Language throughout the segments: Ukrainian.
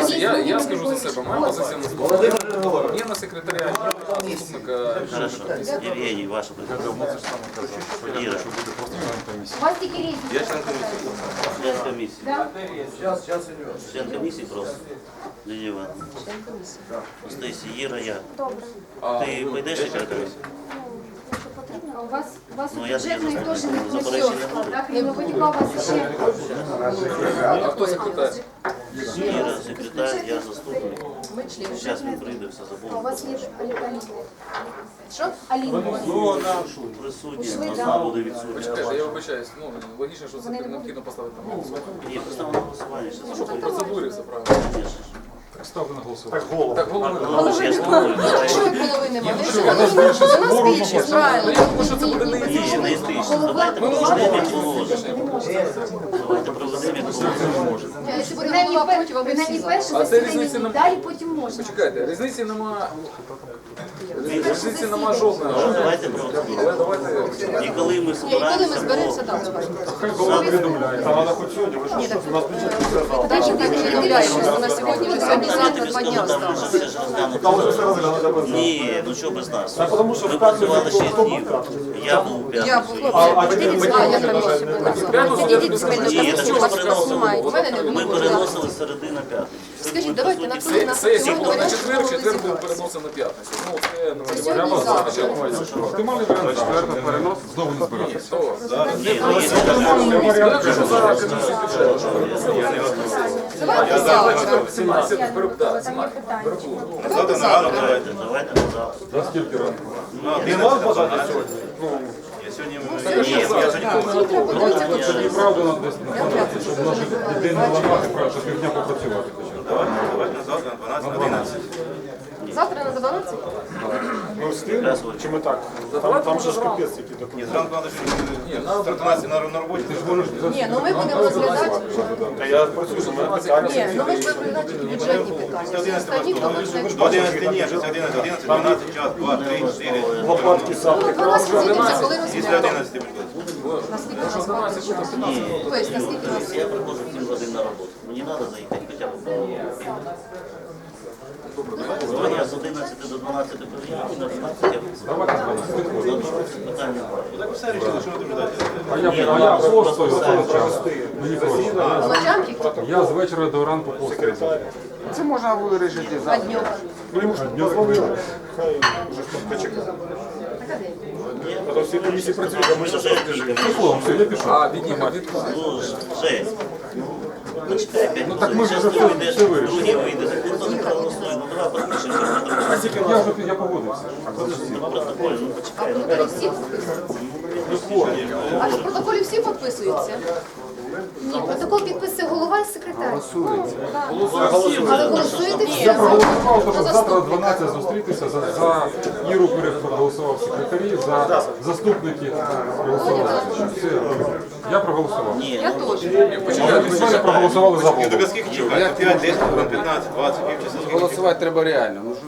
позиція, я, я скажу за себе, моя позиція наступна. Ні на секретаря, ні на заступника. Хорошо. Євгеній, ваша позиція. Іра, У вас тільки різні. член комісії. Да? Член комісії просто. Лілія Івановна. Стесі, Іра, я. Добре. Ти пойдеш член комісії? Якщо потрібно, а у вас, у вас Ну, є бюджетний теж не заступник. внесет. Так, і Новотіка у вас ще. А хто секретар? Іра, секретар, я заступник. Ми члени. Зараз він прийде, все А у забув. вас є Аліна. Що? Аліна. Присутня, вона буде відсутня. Почекайте, я вибачаюсь. Ну, логічно, що це необхідно поставити на голосування. Ні, просто на голосування. Ну, по процедурі все правильно. Ставте на голосування. Так, голови. Голос, я слухаю. давай. Що половини мали? Вона збільшить, правильно. Тому що це буде не Ні, не історично. Давайте. Давайте проведемо як положено. Принаймні, пер- принаймні перше А це різниці засідання, нема. далі потім можна. Чекайте, різниці нема. Різниці нема жодної. Давайте. Але давайте. І коли ми І коли ми зберемося, так, скажемо. Хай голова повідомляє. Та хоч сьогодні, ви що, у нас бюджет не сказав. Дальше ты не повідомляєш, що на сьогодні вже сьогодні Я завтра два дня осталось. все ж. Ні, ну що без нас? Ми працювали 6 днів. Я був у Я п'ятницю. була, А, а я мене, Ні, так ми У мене не Ми переносили з середи на п'ятницю. Скажіть, давайте на Це, на сесія була на четвер, четвер був переносимо на п'ятницю. Ну, це ну, Сьогодні і завтра. Оптимальний варіант четверта перенос, знову не збиратися. ну. Давайте завтра. 17 беру, да, 17. Давайте завтра. Давайте, давайте на завтра. За скільки ранку? Нема бажання сьогодні? Ну, Ні, я правда нам на 12, щоб наших дітей не ламати, щоб півдня попрацювати. завтра на 12? Ми встигли? Чи ми так? Давайте Там же ж капець які документи. Зранку треба ж стартувати на, на роботі. Ні, ну ми будемо розглядати. Та я працюю, у мене питання. Ні, ну ми ж будемо розглядати бюджетні питання. Останні там До розглядають. 11 ні, 11, 11, 12, час, 2, 3, 4. Лопатки сам. Ну, 12 подивимося, коли Після розглядаємо. 11 приходить. Наскільки у нас хватить часу? Тобто, наскільки у нас Я приходжу 7 годин на роботу. Мені треба заїхати хоча б з 11 до 12 приїду, на 12 Давайте з вами. Добре, питань немає. Так все рішили, що ви. А я, а я постою цей час. Мені просто. Я з вечора до ранку постою. Це можна вирішити дню. Ну, йому ж не зловили. Хай вже ж почекає. А то всі комісії працюють, а ми. Ну, словом, все, я пішов. А, віднімати від Ну, жесть. Ну, так ми ж вже все вирішили. другий вийде, так ніхто не проголосує. Ну, давай подпишемося. Я вже я погодився. Ну, ну, почекай. ну, Протоколі всі підписуються? А в протоколі всі підписуються? Ні, протокол підписує голова і секретар. Але голосуєте всі Я проголосував, за щоб завтра о 12 зустрітися. За, за Іру Курєв проголосував секретарі, за заступники проголосував. Все. Я проголосував. Ні, Я ну, теж. А ви мене проголосували за голову. скільки чекати? 5, 10, 15, 20, півчаса. скільки? Голосувати треба реально. Ну, ж-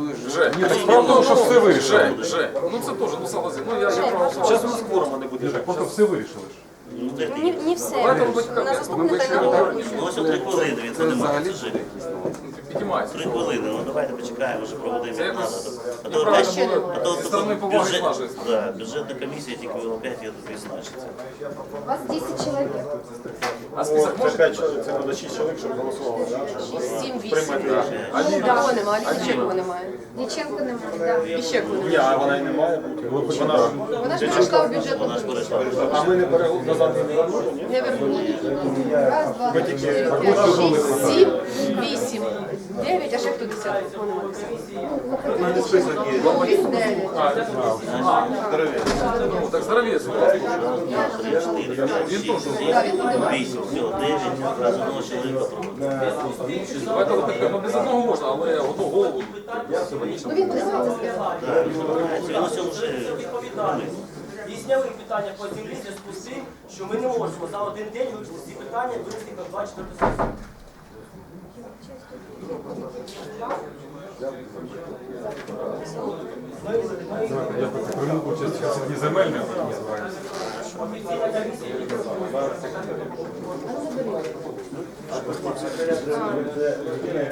Ні, так правда, що все вирішили. Жень. Ну це теж, ну согласен. Ну я, я проголосував. Зараз у нас кворума не буде. Просто все вирішили ж. ну. Не, не все. Давайте робити На заступника не було. Ну, ось три хвилини, він Це ж Піднімається. три хвилини, ну давайте почекаємо, вже проведемо як. А то неправильно було. а то Зі сторони поваги бюджет, да, бюджетна комісія тільки опять я тут значиться. У вас 10 чоловік. А список Це може? 5 чоловік, це треба 6 чоловік, щоб голосували. да? Сім, вісім. Приймати рішення. Нікого немає, Лініченко немає. Дяченко немає. І ще Ні, немає. а вона і не має бути. Вона ж Вона ж прийшла в бюджетну Вона ж комісію. перейшла. А ми не переголосували назад не вернули, ні? Не вернули. Раз, два, три, чотири, п'ять, шість, сім, вісім, дев'ять, а ще хто десятий? Ну, він. Ну так здоровець. Сім, вісім, дев'ять, раз одного чоловіка. Давайте лопатка. Ну без одного можна, але одну голову. Ну він подивиться спершу. Він збирається, він ось вже робить. І зняли питання по землі в зв'язку з тим, що ми не можемо за один день вивчити всі питання, винести як 24 сесію. Я прийму участь в сьогодні земельних називається. Офіційна комісія.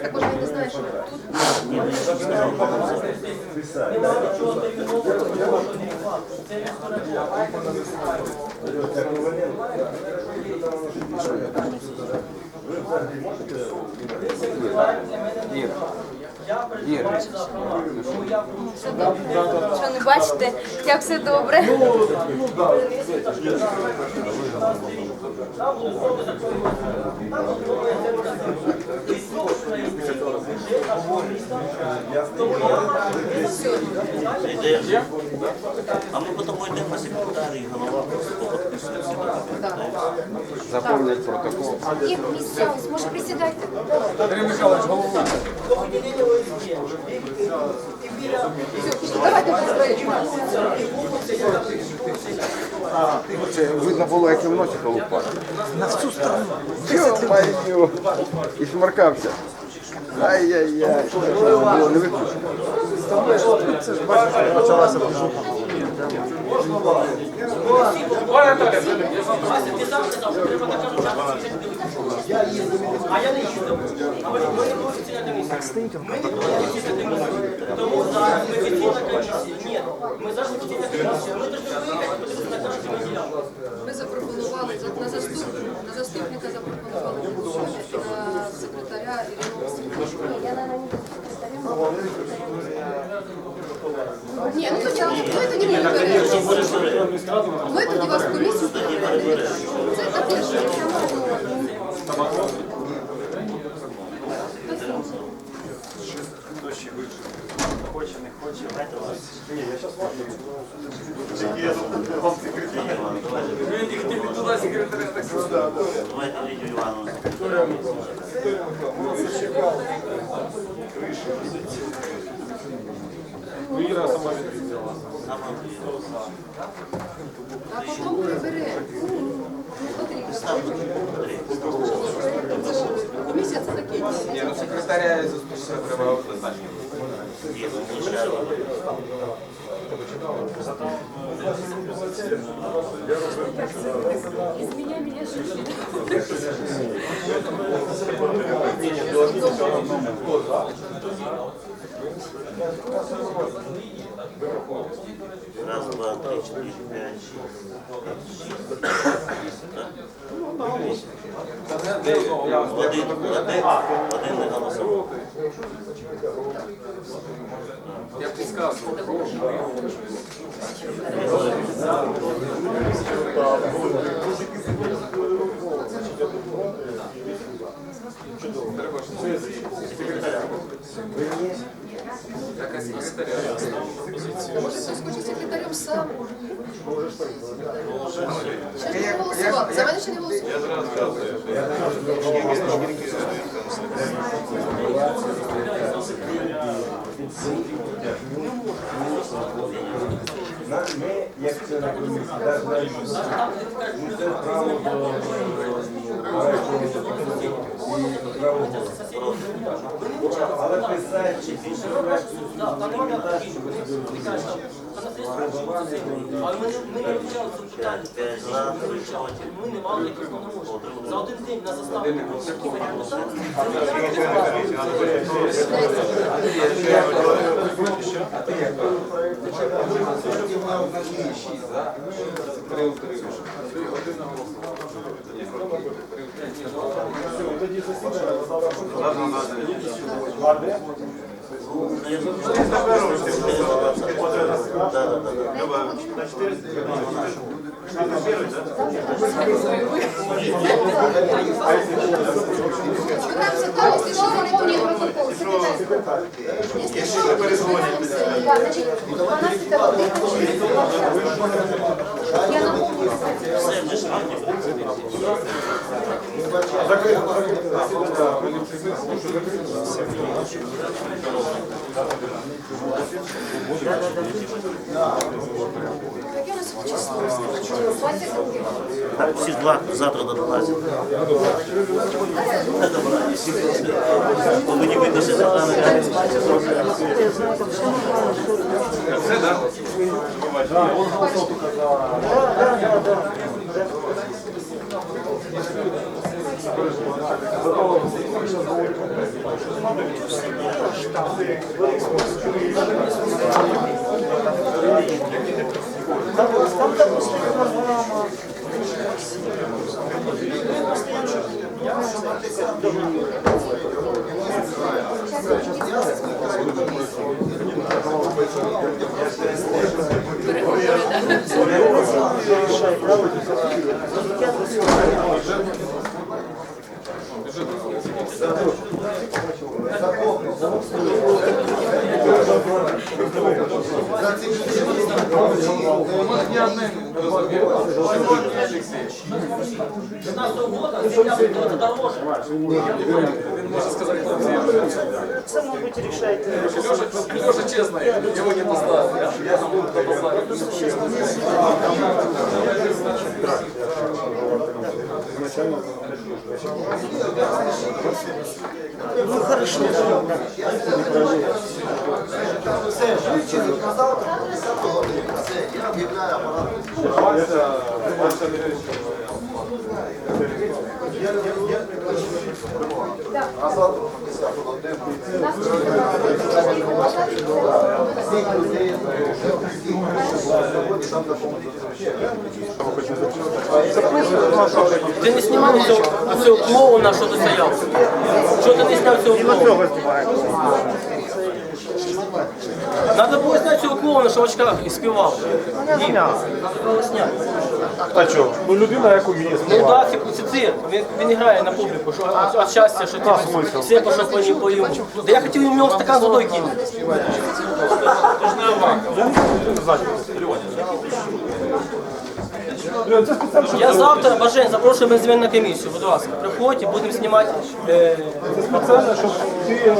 Так може не знає, що тут Немає нічого термінового, нічого не Що не бачите, як все добре? Там буде знову такої Там буде військово український бюджет нашого міста. Тому я маю Йдеш. А ми потім йдемо на секретарі, голова просто підписує всі документи. заповнять протокол. І місця, ось, може присідайте. Андрій Михайлович, голову. об'єднання ОСБ. І біля давайте построїмо. Це видно було, як я вночі колупав. На всю сторону. Йо-моє. І сморкався. Ай-яй-яй. Було не виключено. Сам треба така журналістика дивитися. Я їздив. А я не їздив. Ми не не. Тому зараз ми офіційна комісія. Ні, ми зараз офіційна комісія. Ми повинні виїхати, подивитися на кожну. Ми запропонували на заступника, заступника запропонували на секретаря Ірину Васильівну. Я на ній Ні, ну тоді, ми тоді не беремо. Ми тоді вас в комісію переведемо. Це таке ж. Хоче, не хоче. Давайте вас. Ні, я зараз ви не хотіли туди секретаря так Давайте Лідію Івановну. Ну, сама відповідала. А потім прибере. Потрібно. Це ж Комісія це таке. Ні, ну секретаря і заступника треба ну, ще Раз, два, три, четыре, пять, шесть, шесть? Один, один, не голосував. Я підказував. Так, а секретаря. Може, хтось хоче секретарем сам. Ще не голосував. За мене ще не голосував. Ми, як члени комісії, навіть знаємо, що це право до і право голосу. Але писати такі, але ми не- вивчали це питання. За, три проти. Ми не мали якихось повноважень. За один день на заставку. Да, да, да, да. Ви нам все тому, що не протокол. Секретар. Якщо що, перезвонять. Значить, 12 година. Я на вулиці. Все, ми ж вийдемо. Так я нас число. 20 років. Так, всі два завтра до 12. Добре, всі Бо мені видно, що завтра Він може сказати хлопці. Це, мабуть, рішайте. Леша, Леша честный, его не поставил. Я там поставить. Ти не знімав цього, цього клоуна, що ти стояв? Що ти не зняв цього клоуна? Надо було зняти цього клоуна, що в очках і співав. Ні, Надо було зняти. А що? Ну людина, як уміє Ну да, це, це цирк. Він, він грає на публіку, що от, от щастя, що ти всі пішов по ньому по йому. Да я хотів йому стакан з водою кинути. Я завтра, Бажень, запрошую на комісію, будь ласка. Приходьте, будемо знімати. Е, спеціально, щоб ти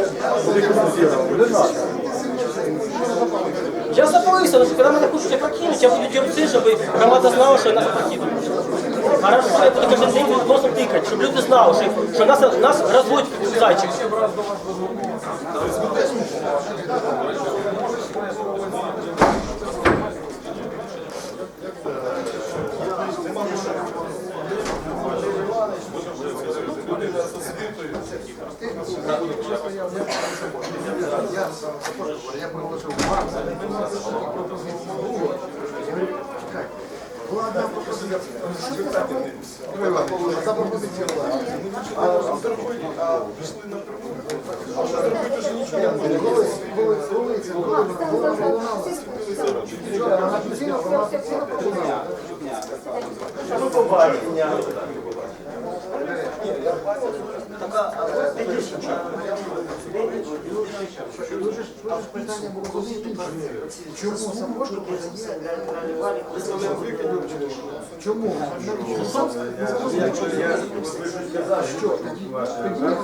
я запоюся, що коли мене хочуть опрокинуть, я буду дірці, щоб громада знала, що нас опрокинули. Хорошо, я буду кожен день носом тикати, щоб люди знали, що, що нас, нас розводять зайчик. Я приложив вам Була одна пропозиція. За пропозицію влади. А пішли на До побачення.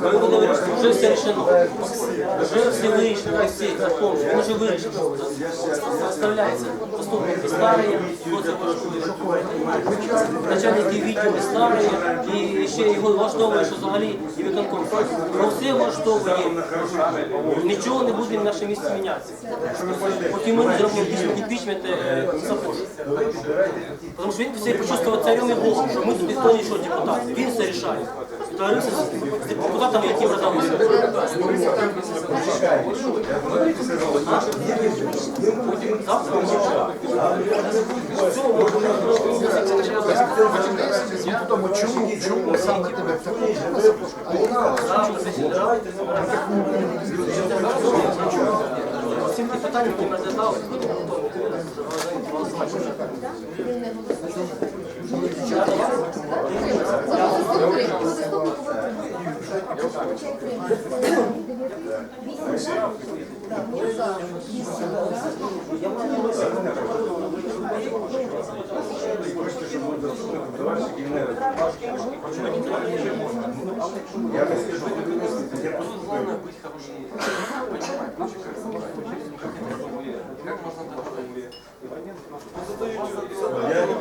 Ми будемо вирішити, вже все рішено. Вже все вирішено, на всі закон, він вже вирішено. Заставляється заступники старі, хто це прошлий, начальники відділу старі, і ще його влаштовує, що взагалі виконком. Ну все влаштовує, нічого не буде в нашому місці мінятися. Поки ми не зробимо імпічмент Сапожі. Тому що він все почувствував царем і Богом, що ми тут ніхто нічого депутати. Він все рішає. Товарився з депутатами, які продали. Тому чому, чому саме тебе задали, Я не скажу, я просто знаю быть хорошим. Понимаете, как можно так? Я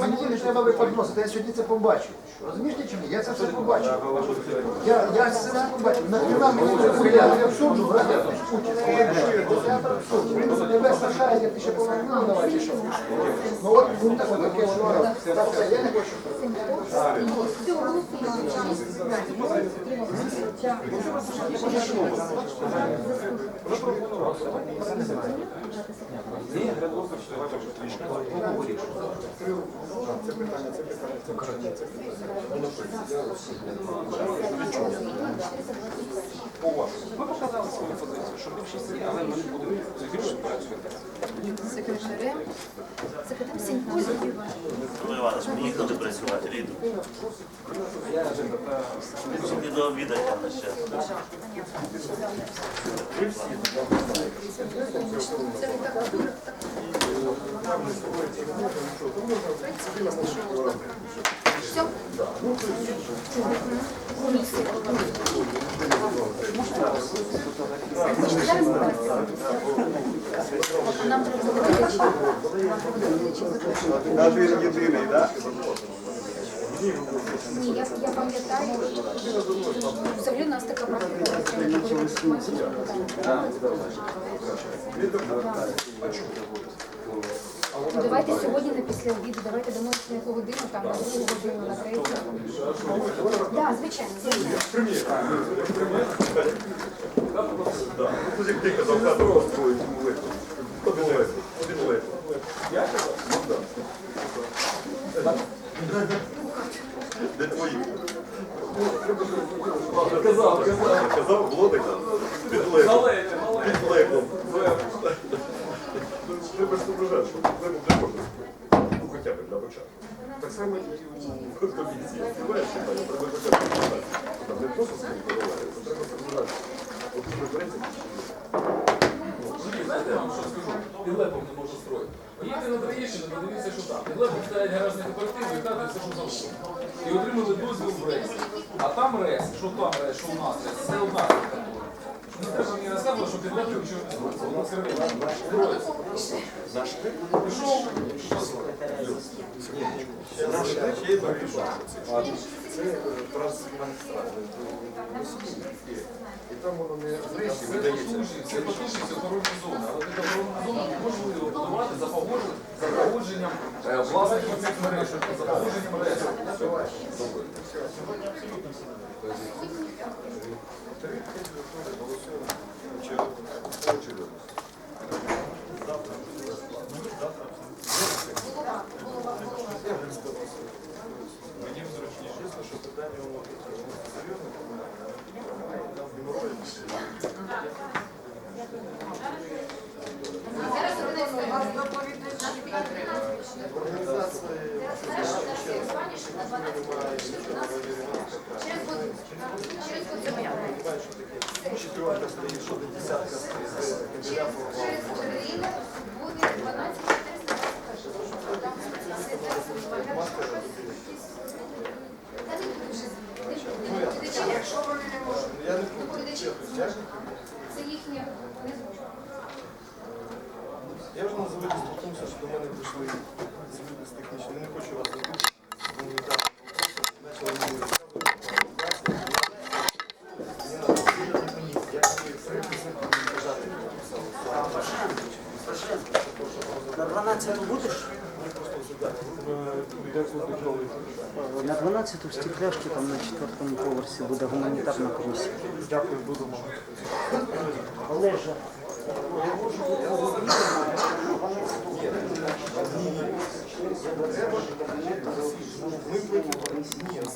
Мені не треба випадносити, я сьогодні це побачив. Розумієш ти чи ні? Я це все побачив. Я, я це все побачив. Нахрена мені це гуляти? Я абсурду, брат, я. Він тебе страшає, як ти ще повинен давати, чи що? Ну от, ну так, от таке воно. Все, я не хочу. Ми показали свою позицію, що більшість є, але ми не будемо більше працювати. Секретарем. Секретар симпозію. Микола Іванович, працювати, Ліду. Мені до обіду на ще. Все. Нам треба зробити. Навіть він єдиний, так? Ні, я, я пам'ятаю, взагалі у нас така практика. Ну, Давайте сьогодні на після обіду, давайте домовимося на яку годину, там на другу годину, на третю. Так, звичайно, звичайно. Де твої? Казав, казав. Казав, було таке? Під леком. Під леком. Треба ж зображати, що проблему для кожного. Ну, хоча б для початку. Так само і у комісії. Співаєш, питання, треба хоча б зображати. Там не просто собі подавати, це треба зображати. От ми береться, Знаєте, я вам що скажу? Під лепом не можу строїти. Поїдьте на Троєщину, подивіться, що там. Під лепом стоять гаражні кооперативи і хати все, що завгодно. І отримали дозвіл в РЕС. А там РЕС, що там РЕС, що у нас РЕС, це одна контора. Не треба мені розказувати, що під лепом нічого не строїться. Нас ринок строїться. Пішов, що вирішення. Це трансманстрати. І там воно не видається. це потужні охоронні зони, але під охоронну зону неможливо будувати за погодженням, е, власників цих мереж, за погодженням РЕС. Мені Четверка стоїть, що десятка стоїть. Хвилину буде 12 Я. Це їхнє не. Я вже на заводі що до мене прийшли з технічної. Не хочу вас робити. Гуманітарні вопроси. Почали мені На 12 будеш? На 12 в стекляшці, там на четвертому поверсі буде гуманітарна комісія. Дякую, будемо. Олежа. Ми